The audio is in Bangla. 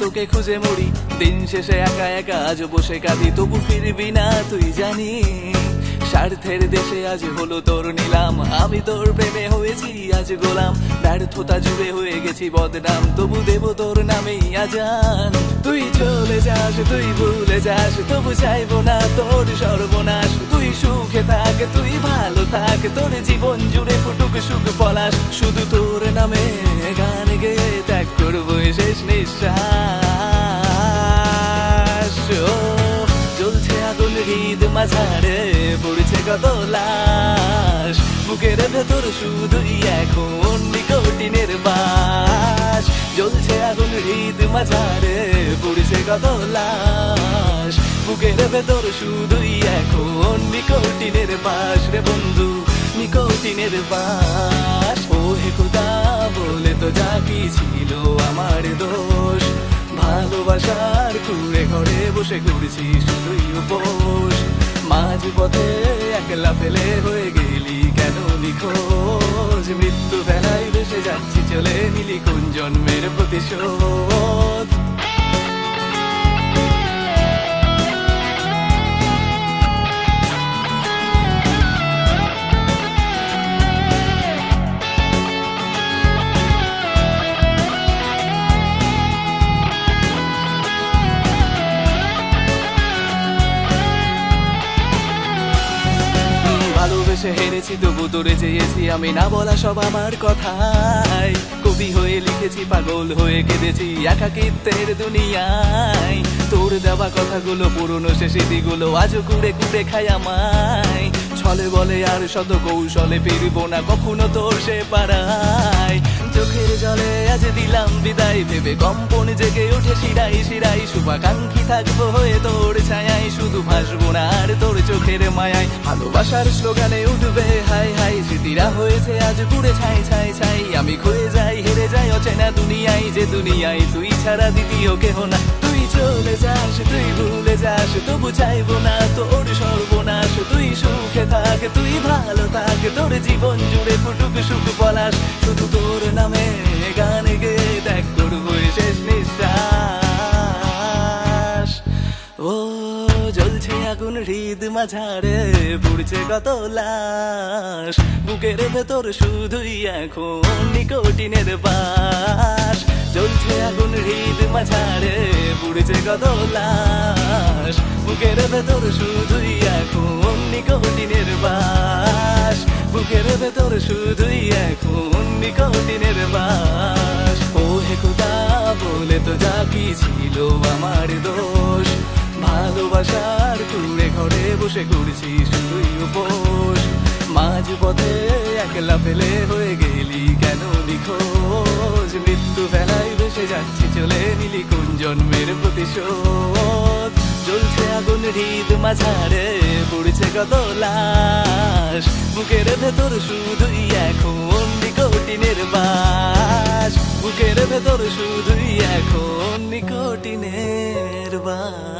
তোকে খুঁজে মরি। দিন শেষে একা একা আজ বসে কাঁদি, তবু ফিরবি না, তুই জানি। স্বার্থের দেশে আজ হলো তোর নিলাম। আমি তোর প্রেমে হয়েছি, আজ গোলাম। ব্যর্থতা জুড়ে হয়ে গেছি, বদনাম। তবু দেব তোর নামেই আজান। তুই চলে যাস, তুই ভুলে যাস, তবু চাইব না তোর সর্বনাশ। তুই সুখে থাক, তুই ভালো থাক, তোর জীবন জুড়ে ফুটুক সুখ পলাশ। শুধু তোর নামে পড়ছে কত লাশ বুকের ভেতর শুধুই এখন নিকটিনের বাস। জ্বলছে আগুন হৃদ মাঝারে, পড়ছে কত লাশ বুকের ভেতর শুধুই এখন নিকটিনের বাস রে বন্ধু, নিকটিনের বাস। ও হে খুদা, বলে তো যা কি ছিল আমার দোষ। ভালোবাসার কুড়ে ঘরে বসে ঘুরছি শুধুই উপোস। মাঝ পথে একলা ফেলে হয়ে গেলি কেন নিখোঁজ? মৃত্যু ফেলাই ভেসে যাচ্ছি চলে মিলি কোন জন্মের প্রতিশোধ? ভালোবেসে হেরেছি, তবু তোরে চেয়েছি আমি। না বলা সব আমার কথাই। কবি হয়ে লিখেছি, পাগল হয়ে কেঁদেছি একাকিত্বের দুনিয়ায়। তোর দেওয়া কথাগুলো, পুরনো সে স্মৃতিগুলো আজও কুড়ে কুড়ে খায় আমায়। ছলে বলে আর শত কৌশলে ফিরবো না, কখনো তোর সে পাড়ায়। চোখের জলে আজ দিলাম বিদায়, ভেবে কম্পন জেগে ওঠে শিরাই শিরাই শুভাকাঙ্ক্ষী থাকব হয়ে তোর ছায়ায়। শুধু ভাসবো না আর তোর চোখের মায়ায়। ভালোবাসার স্লোগানে উঠবে, হাই হাই, স্মৃতিরা হয়েছে আজ পুড়ে ছাই ছাই ছাই। আমি খুঁয়ে যাই, হেরে যাই অচেনা দুনিয়ায়। যে দুনিয়ায় তুই ছাড়া দ্বিতীয় কেহ না। তুই চলে যাস, তুই ভুলে যাস, তবু চাইব না তোর সর্বনাশ। তুই সুখে থাক, তুই ভালো থাক, তোর জীবন জুড়ে ফুটুক সুখ পলাশ। শুধু তোর হৃদ মাঝারে পুড়ছে কত লাশ। বুকের ভেতর শুধুই এখন নিকটিনের বাস। জ্বলছে আগুন হৃদ মাঝারে পুড়ছে কত লাশ। বুকের ভেতর শুধুই এখন নিকটিনের বাস। বুকের ভেতর শুধুই এখন নিকটিনের বাস। ও হে বলে তো যা কি ছিল আমার দোষ। ভালোবাসার কুড়ে ঘরে বসে করছি শুধুই উপোস। মাঝ পথে একলা ফেলে হয়ে গেলি কেন নিখোঁজ? মৃত্যু ফেলাই ভেসে যাচ্ছি, চলে নিলি কোন জন্মের প্রতিশোধ? জ্বলছে আগুন হৃদ মাঝারে, পড়ছে কত লাশ? বুকের ভেতর শুধুই এখন নিকটিনের বাস। বুকের ভেতর শুধুই এখন নিকটিনের বাস।